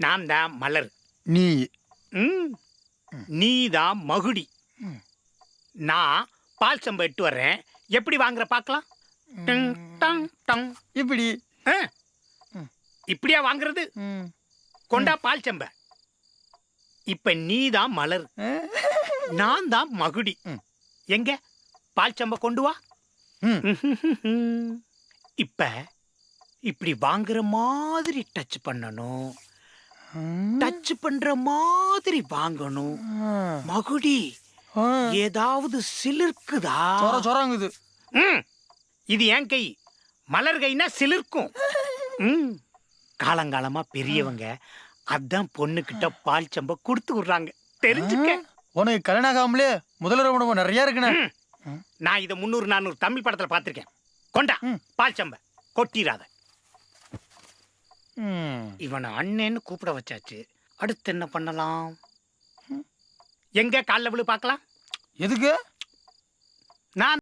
நான் தான் மலர். நீ. ம். நீ தான் மகுடி. நான் பால் சம்பை எட்டு வர்றேன். எப்படி வாங்குற பார்க்கலாம் டிங், டங், டங். இப்படி. ஆ. இப்படியா வாங்குறது. கொண்டா பால் சம்பை. இப்ப நீ தான் மலர். நான் தான் மகுடி. ம். எங்க? பால் சம்பை கொண்டு வா. இப்ப இப்படி வாங்குற மாதிரி டச் பண்ணணும். டச் பண்ற மாதிரி வாங்கணும். மகுடி. ஏதாவது சிலிர்க்குதா சொர சொரங்குது இது என் கை மலர் கைனா சிலிர்க்கும் காலங்காலமா பெரியவங்க அதான் பொண்ணுகிட்ட பால் சம்ப கொடுத்து விடுறாங்க தெரிஞ்சுக்க உனக்கு கல்யாணம் ஆகாமலே முதல்வர் உடம்பு நிறைய இருக்குண்ணே. நான் இதை முந்நூறு நானூறு தமிழ் படத்துல பார்த்திருக்கேன் கொண்டா. பால் சம்ப கொட்டிராத ம். இவனை அண்ணேன்னு கூப்பிட வச்சாச்சு. அடுத்து என்ன பண்ணலாம்? எங்க கால்ல விழு பார்க்கலாம்? எதுக்கு? நான்